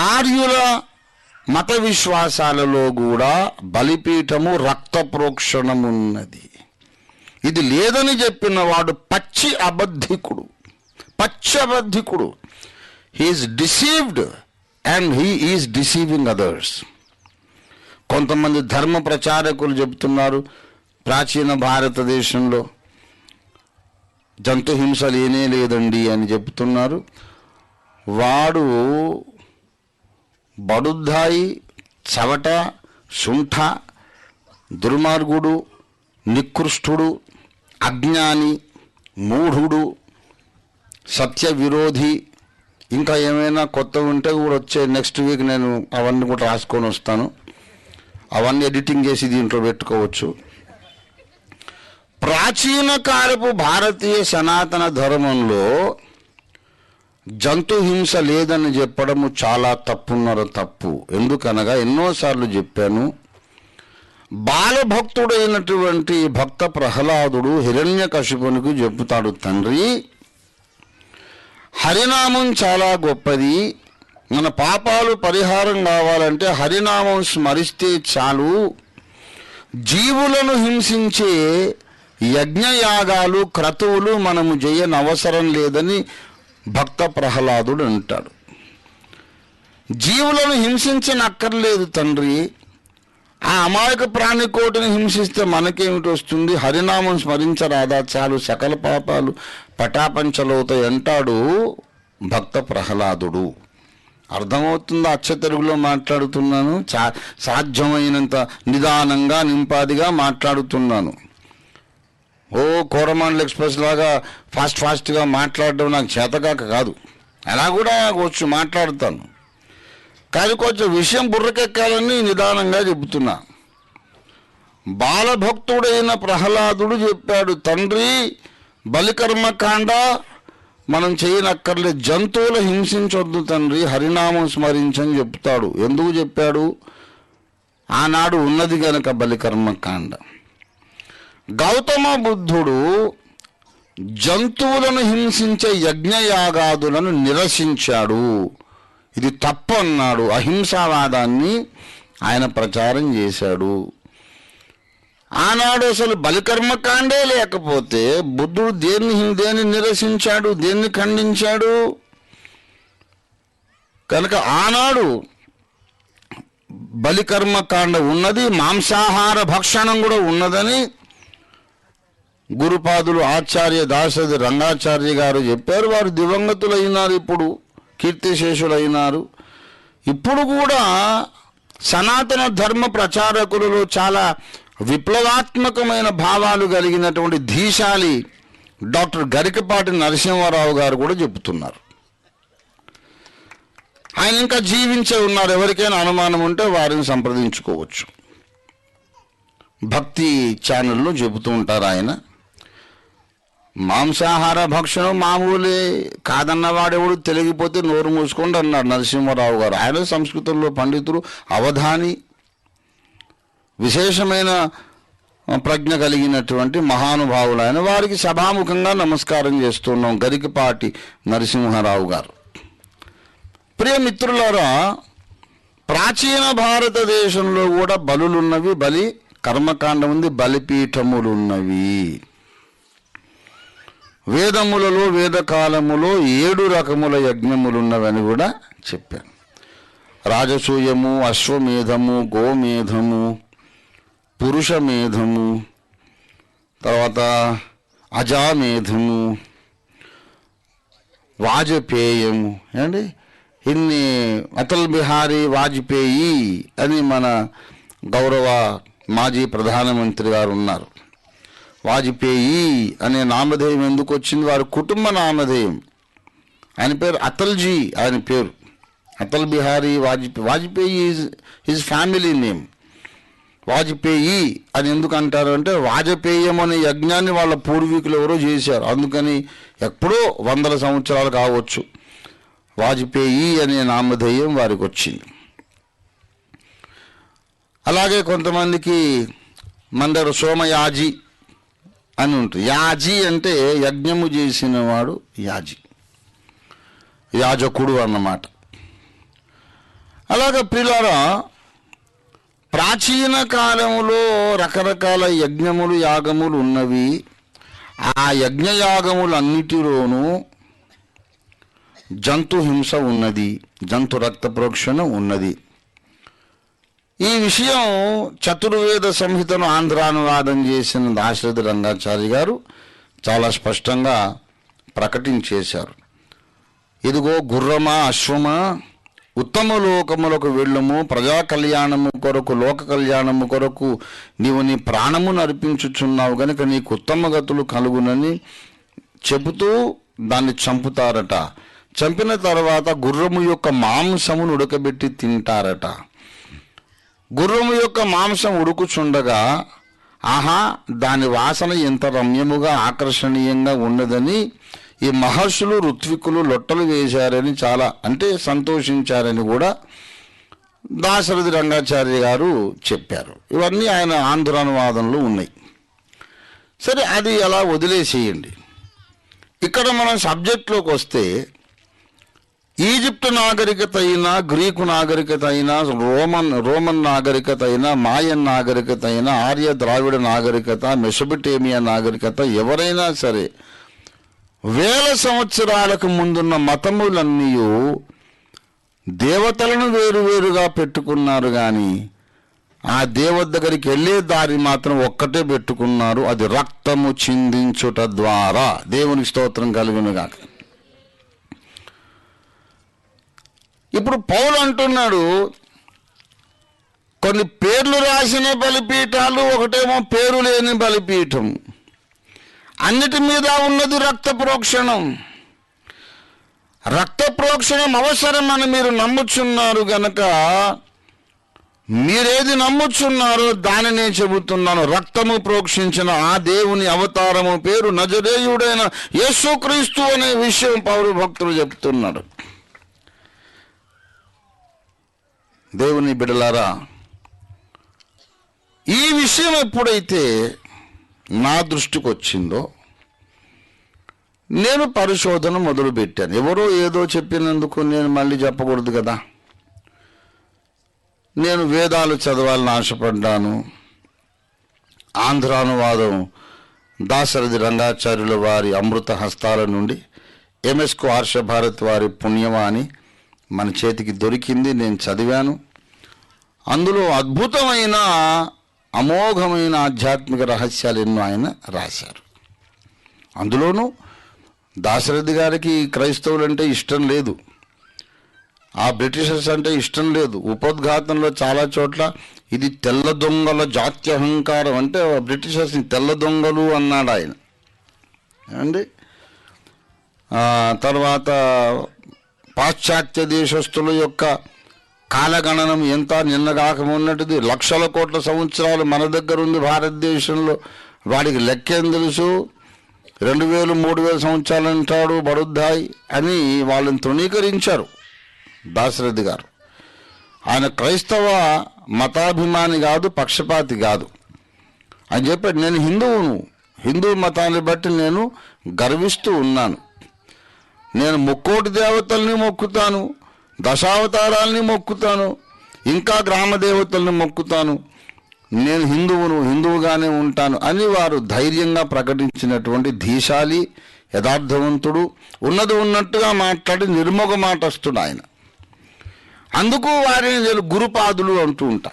ఆర్యుల మత విశ్వాసాలలో కూడా బలిపీఠము రక్త ప్రోక్షణమున్నది ఇది లేదని చెప్పిన వాడు పచ్చి అబద్ధికుడు. పచ్చి అబద్ధికుడు. He is deceived and he is deceiving others కొంతమంది ధర్మ ప్రచారకులు చెబుతున్నారు ప్రాచీన భారతదేశంలో జంతు హింస లేనే లేదండి అని చెప్తున్నారు వాడు బడుద్ధాయి చవట శుంఠ దుర్మార్గుడు నికృష్టుడు అజ్ఞాని మూఢుడు సత్య విరోధి ఇంకా ఏమైనా కొత్త ఉంటే కూడా వచ్చే నెక్స్ట్ వీక్ నేను అవన్నీ కూడా రాసుకొని వస్తాను. అవన్నీ ఎడిటింగ్ చేసి దీంట్లో పెట్టుకోవచ్చు. ప్రాచీన కాలపు భారతీయ సనాతన ధర్మంలో జంతు హింస లేదని చెప్పడము చాలా తప్పున్నర తప్పు. ఎందుకనగా ఎన్నోసార్లు చెప్పాను బాలభక్తుడైనటువంటి భక్త ప్రహ్లాదుడు హిరణ్య కశిపునికి చెబుతాడు తండ్రి హరినామం చాలా గొప్పది. మన పాపాలు పరిహారం కావాలంటే హరినామం స్మరిస్తే చాలు. జీవులను హింసించే యజ్ఞయాగాలు క్రతువులు మనము చేయనవసరం లేదని భక్త ప్రహ్లాదుడు అంటాడు. జీవులను హింసించనక్కర్లేదు తండ్రి. ఆ అమాయక ప్రాణికోటిని హింసిస్తే మనకేమిటి వస్తుంది? హరినామం స్మరించరాదా? చాలు సకల పాపాలు పటాపంచలవుతాయి అంటాడు భక్త ప్రహ్లాదుడు. అర్థమవుతుందా? అచ్చ తెలుగులో మాట్లాడుతున్నాను. చా సాధ్యమైనంత నిదానంగా నింపాదిగా మాట్లాడుతున్నాను. ఓ కోరమాండల్ ఎక్స్ప్రెస్ లాగా ఫాస్ట్ ఫాస్ట్గా మాట్లాడడం నాకు చేతకాక కాదు. అలా కూడా వచ్చు మాట్లాడుతాను. కానీ కొంచెం విషయం బుర్రకెక్కాలని నిదానంగా చెబుతున్నా. బాలభక్తుడైన ప్రహ్లాదుడు చెప్పాడు తండ్రి బలికర్మకాండ మనం చేయనక్కర్లే జంతువులు హింసించొద్దు తండ్రి హరినామం స్మరించని చెప్తాడు. ఎందుకు చెప్పాడు? ఆనాడు ఉన్నది గనక బలికర్మకాండ. గౌతమ బుద్ధుడు జంతువులను హింసించే యజ్ఞయాగాదులను నిరసించాడు. ఇది తప్పు అన్నాడు. అహింసావాదాన్ని ఆయన ప్రచారం చేశాడు. ఆనాడు అసలు బలికర్మకాండే లేకపోతే బుద్ధుడు దేన్ని దేన్ని నిరసించాడు? దేన్ని ఖండించాడు? కనుక ఆనాడు బలికర్మకాండ ఉన్నది మాంసాహార భక్షణం కూడా ఉన్నదని గురుపాదులు ఆచార్య దాసరి రంగాచార్య గారు చెప్పారు వారు దివంగతులైనారు ఇప్పుడు కీర్తిశేషులైనారు. ఇప్పుడు కూడా సనాతన ధర్మ ప్రచారకులలో చాలా విప్లవాత్మకమైన భావాలు కలిగినటువంటి ధీశాలి డాక్టర్ గరికపాటి నరసింహారావు గారు కూడా చెబుతున్నారు. ఆయన ఇంకా జీవించే ఉన్నారు ఎవరికైనా అనుమానం ఉంటే వారిని సంప్రదించుకోవచ్చు. భక్తి ఛానల్లో చెబుతూ ఉంటారు ఆయన. మాంసాహార భక్షణం మామూలే కాదన్నవాడెవడు తెలిగిపోతే నోరు మూసుకోండి అన్నాడు నరసింహారావు గారు. ఆయన సంస్కృతంలో పండితులు అవధాని విశేషమైన ప్రజ్ఞ కలిగినటువంటి మహానుభావులు ఆయన. వారికి సభాముఖంగా నమస్కారం చేస్తున్నాం గరికపాటి నరసింహారావు గారు. ప్రియమిత్రులారా ప్రాచీన భారతదేశంలో కూడా బలులున్నవి బలి కర్మకాండం ఉంది బలిపీఠములున్నవి. వేదములలో వేదకాలములో ఏడు రకముల యజ్ఞములున్నవని కూడా చెప్పాను. రాజసూయము అశ్వమేధము గోమేధము పురుషమేధము తర్వాత అజామేధము వాజపేయము ఏమండి? ఇన్ని అటల్ బిహారీ వాజ్పేయి అని మన గౌరవ మాజీ ప్రధానమంత్రి గారు ఉన్నారు. వాజ్పేయి అనే నామధేయం ఎందుకు వచ్చింది? వారి కుటుంబ నామధేయం. ఆయన పేరు అతల్జీ ఆయన పేరు. Atal Bihari Vajpayee Vajpayee is his family name Vajpayee అని ఎందుకు అంటారు అంటే వాజపేయం అనే యజ్ఞాన్ని వాళ్ళ పూర్వీకులు ఎవరో చేశారు. అందుకని ఎప్పుడో వందల సంవత్సరాలు కావచ్చు వాజ్పేయి అనే నామధేయం వారికి వచ్చింది. అలాగే కొంతమందికి మందరు సోమయాజి అని ఉంటుంది. యాజి అంటే యజ్ఞము చేసిన వాడు యాజి. యాజకుడు అన్నమాట. అలాగ పిల్లరా ప్రాచీన కాలంలో రకరకాల యజ్ఞములు యాగములు ఉన్నవి. ఆ యజ్ఞ యాగములన్నిటిలోనూ జంతు హింస ఉన్నది జంతు రక్త ప్రోక్షణ ఉన్నది. ఈ విషయం చతుర్వేద సంహితను ఆంధ్రానువాదం చేసిన దాశరథి రంగాచారి గారు చాలా స్పష్టంగా ప్రకటించేశారు. ఇదిగో గుర్రమా అశ్వమా ఉత్తమ లోకములకు వెళ్ళము ప్రజా కళ్యాణము కొరకు లోక కళ్యాణము కొరకు నీవు నీ ప్రాణమును అర్పించుచున్నావు కనుక నీకు ఉత్తమ గతులు కలుగునని చెబుతూ దాన్ని చంపుతారట. చంపిన తర్వాత గుర్రము యొక్క మాంసమును ఉడకబెట్టి తింటారట. గుర్రము యొక్క మాంసం ఉడుకుచుండగా ఆహా దాని వాసన ఎంత రమ్యముగా ఆకర్షణీయంగా ఉన్నదని ఈ మహర్షులు ఋత్వికులు లొట్టలు వేశారని చాలా అంటే సంతోషించారని కూడా దాశరథి రంగాచార్య గారు చెప్పారు. ఇవన్నీ ఆయన ఆంధ్రానువాదంలో ఉన్నాయి. సరే అది అలా వదిలేసేయండి. ఇక్కడ మనం సబ్జెక్ట్లోకి వస్తే ఈజిప్ట్ నాగరికత అయినా గ్రీకు నాగరికత అయినా రోమన్ రోమన్ నాగరికత అయినా మాయన్ నాగరికత అయినా ఆర్య ద్రావిడ నాగరికత మెసబిటేమియా నాగరికత ఎవరైనా సరే వేల సంవత్సరాలకు ముందున్న మతములన్నీ దేవతలను వేరువేరుగా పెట్టుకున్నారు కానీ ఆ దేవత దగ్గరికి వెళ్ళే దారి మాత్రం ఒక్కటే పెట్టుకున్నారు అది రక్తము చిందించుట ద్వారా. దేవుని స్తోత్రం కలిగినగాక. ఇప్పుడు పౌలు అంటున్నాడు కొన్ని పేర్లు రాసిన బలిపీఠాలు ఒకటేమో పేరు లేని బలిపీఠం. అన్నిటి మీద ఉన్నది రక్త ప్రోక్షణం. రక్త ప్రోక్షణం అవసరమని మీరు నమ్ముచున్నారు గనక మీరేది నమ్ముచున్నారో దానినే చెబుతున్నాను. రక్తము ప్రోక్షించిన ఆ దేవుని అవతారము పేరు నజరేయుడైన యేసుక్రీస్తు అనే విషయం పౌరు భక్తులు చెబుతున్నారు దేవుని బిడలారా ఈ విషయం ఎప్పుడైతే నా దృష్టికి వచ్చిందో నేను పరిశోధన మొదలుపెట్టాను. ఎవరో ఏదో చెప్పినందుకు నేను మళ్ళీ చెప్పకూడదు కదా. నేను వేదాలు చదవాలని ఆశపడ్డాను. ఆంధ్రానువాదం దాశరథి రంగాచార్యుల వారి అమృత హస్తాల నుండి ఎంఎస్కు హర్షభారత్ వారి పుణ్యవాణి మన చేతికి దొరికింది నేను చదివాను. అందులో అద్భుతమైన అమోఘమైన ఆధ్యాత్మిక రహస్యాలు ఎన్నో ఆయన రాశారు. అందులోనూ దాశరథి గారికి క్రైస్తవులు అంటే ఇష్టం లేదు. ఆ బ్రిటిషర్స్ అంటే ఇష్టం లేదు. ఉపోద్ఘాతంలో చాలా చోట్ల ఇది తెల్ల దొంగల జాత్యహంకారం అంటే బ్రిటిషర్స్ని తెల్ల దొంగలు అన్నాడు ఆయన అండి తర్వాత పాశ్చాత్య దేశస్తుల యొక్క కాలగణనం ఎంత నిన్నగాక ఉన్నట్టుది లక్షల కోట్ల సంవత్సరాలు మన దగ్గర ఉంది భారతదేశంలో. వాడికి లెక్కేం తెలుసు? రెండు వేలు మూడు వేల సంవత్సరాలు అంటాడు బడుద్దాయి అని వాళ్ళని తృణీకరించారు దాశరథి గారు. ఆయన క్రైస్తవ మతాభిమాని కాదు పక్షపాతి కాదు. అని చెప్పాడు నేను హిందువును. హిందూ మతాన్ని బట్టి నేను గర్విస్తూ ఉన్నాను. నేను ముక్కోటి దేవతల్ని మొక్కుతాను దశావతారాల్ని మొక్కుతాను ఇంకా గ్రామ దేవతల్ని మొక్కుతాను. నేను హిందువును హిందువుగానే ఉంటాను అని వారు ధైర్యంగా ప్రకటించినటువంటి ధీశాలి యథార్థవంతుడు ఉన్నది ఉన్నట్టుగా మాట్లాడి నిర్మొగ మాటస్తుడు ఆయన. అందుకు వారిని నేను గురుపాదులు అంటూ ఉంటా.